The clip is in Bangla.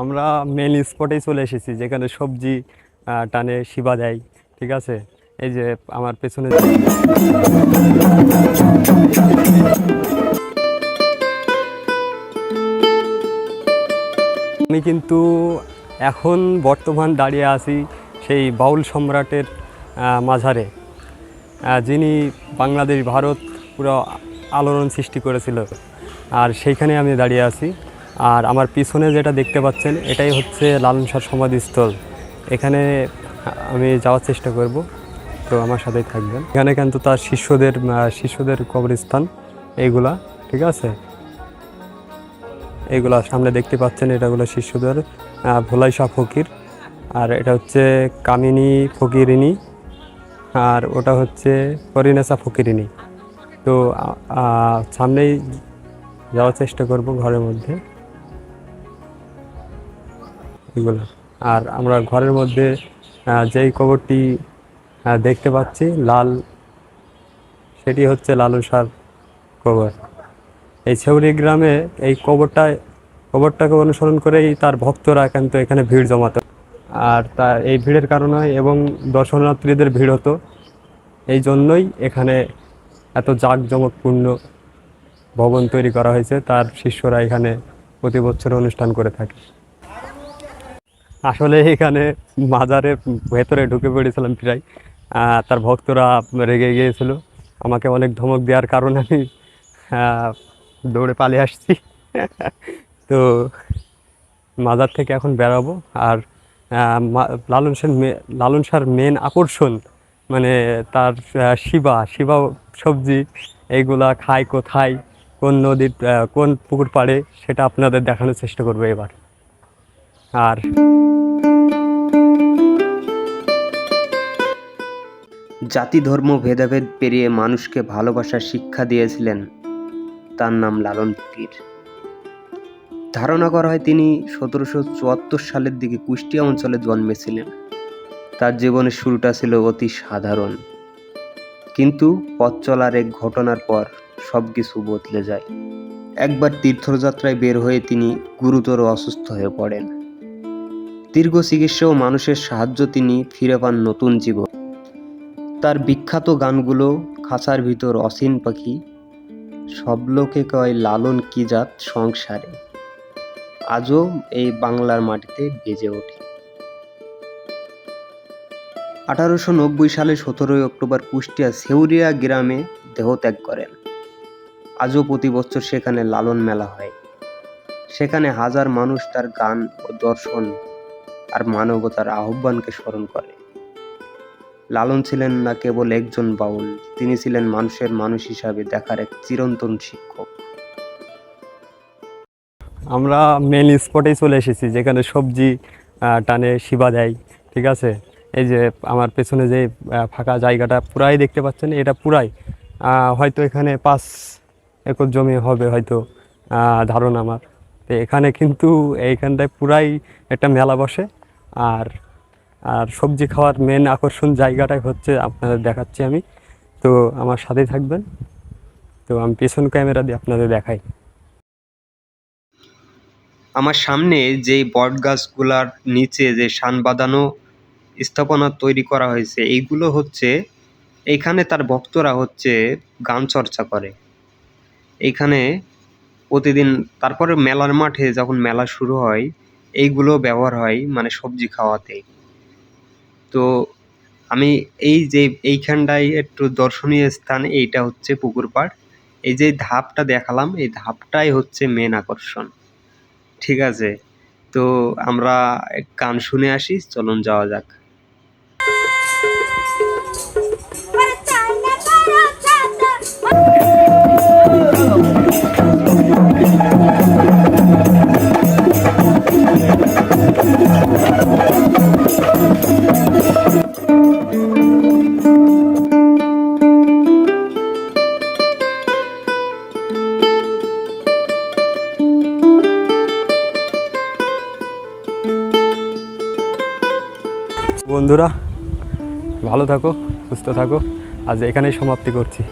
আমরা মেন স্পটেই চলে এসেছি, যেখানে সবজি টানে শিবা দেয়, ঠিক আছে? এই যে আমার পেছনে আমি কিন্তু এখন বর্তমান দাঁড়িয়ে আছি সেই বাউল সম্রাটের মাঝারে যিনি বাংলাদেশ, ভারত পুরো আলোড়ন সৃষ্টি করেছিল। আর সেইখানে আমি দাঁড়িয়ে আছি। আর আমার পিছনে যেটা দেখতে পাচ্ছেন, এটাই হচ্ছে লালন শাহ সমাধিস্থল। এখানে আমি যাওয়ার চেষ্টা করব, তো আমার সাথেই থাকবেন। এখানে কিন্তু তার শিষ্যদের শিষ্যদের কবরস্থান এইগুলা ঠিক আছে? এইগুলা সামনে দেখতে পাচ্ছেন, এটা হলো শিষ্যদের ভোলাই শাহ ফকির, আর এটা হচ্ছে কামিনী ফকিরিনী, আর ওটা হচ্ছে করিনেসা ফকিরিনী। তো সামনেই যাওয়ার চেষ্টা করব ঘরের মধ্যে। এগুলো। আর আমরা ঘরের মধ্যে যেই কবরটি দেখতে পাচ্ছি, লাল, সেটি হচ্ছে লালু সার কবর। এই ছেউরি গ্রামে এই কবরটা কবরটাকে অনুসরণ করেই তার ভক্তরা কিন্তু এখানে ভিড় জমাতো। আর তা, এই ভিড়ের কারণে এবং দর্শনার্থীদের ভিড় হতো। এই জন্যই এখানে এত জাঁকজমকপূর্ণ ভবন তৈরি করা হয়েছে। তার শিষ্যরা এখানে প্রতি বছর অনুষ্ঠান করে থাকে। আসলে এখানে মাজারে ভেতরে ঢুকে পড়েছিলাম প্রায়। তার ভক্তরা রেগে গিয়েছিল। আমাকে অনেক ধমক দেওয়ার কারণে আমি দৌড়ে পালিয়ে আসছি। তো মাজার থেকে এখন বেরাবো। আর লালন সেন লালন শাহর মেন আকর্ষণ মানে তার শিবা শিবা সবজি, এইগুলা খায় কোথায়, কোন নদীর কোন পুকুর পাড়ে, সেটা আপনাদের দেখানোর চেষ্টা করব এবার। আর জাতি, ধর্ম, ভেদাভেদ পেরিয়ে মানুষকে ভালোবাসার শিক্ষা দিয়েছিলেন তার নাম লালন ফকির। ধারণা করা হয় তিনি সতেরোশো চুয়াত্তর সালের দিকে কুষ্টিয়া অঞ্চলে জন্মেছিলেন। তার জীবনের শুরুটা ছিল অতি সাধারণ। কিন্তু পথ চলার এক ঘটনার পর সব কিছু বদলে যায়। একবার তীর্থযাত্রায় বের হয়ে তিনি গুরুতর অসুস্থ হয়ে পড়েন। দীর্ঘ চিকিৎসা ও মানুষের সাহায্য তিনি ফিরে পান নতুন জীবন। তার বিখ্যাত গানগুলো, খাঁচার ভিতর অসীন পাখি, সব লোকে কয় লালন কি জাত সংসারে। আজও এই বাংলার মাটিতে বেজে ওঠে। আঠারোশো নব্বই সালে সতেরোই অক্টোবর কুষ্টিয়া সেউরিয়া গ্রামে দেহত্যাগ করেন। আজও প্রতি বছর সেখানে লালন মেলা হয়। সেখানে হাজার মানুষ তার গান ও দর্শন আর মানবতার আহ্বানকে স্মরণ করে। লালন ছিলেন না কেবল একজন বাউল, তিনি ছিলেন মানুষের মানুষ হিসাবে দেখার এক চিরন্তন শিক্ষক। আমরা মেন স্পটেই চলে এসেছি, যেখানে সবজি টানে শিবা দেয়, ঠিক আছে? এই যে আমার পেছনে যে ফাঁকা জায়গাটা পুরাই দেখতে পাচ্ছেন, এটা পুরাই হয়তো এখানে পাঁচ একর জমি হবে হয়তো ধারণা আমার। তো এখানে কিন্তু এইখানটায় পুরাই একটা মেলা বসে আর আর সবজি খাওয়ার মেন আকর্ষণ জায়গাটাই হচ্ছে আপনাদের দেখাচ্ছি আমি। তো আমার সাথেই থাকবেন। তো আমি পেছন ক্যামেরা দিয়ে আপনাদের দেখাই। আমার সামনে যেই বট গাছগুলার নিচে যে শান বাঁধানো স্থাপনা তৈরি করা হয়েছে, এইগুলো হচ্ছে, এইখানে তার ভক্তরা হচ্ছে গান চর্চা করে। এইখানে প্রতিদিন, তারপরে মেলার মাঠে যখন মেলা শুরু হয় এইগুলো ব্যবহার হয় মানে সবজি খাওয়াতে। তো আমি এই যে এইখানটায় একটু দর্শনীয় স্থান, এইটা হচ্ছে পুকুর পাড়। এই যে ধাপটা দেখালাম, এই ধাপটাই হচ্ছে মেন আকর্ষণ। ঠিক আছে? তো আমরা গান শুনে আসি, চলুন যাওয়া যাক। বন্ধুরা ভালো থাকো সুস্থ থাকো। আজ এখানেই সমাপ্তি করছি।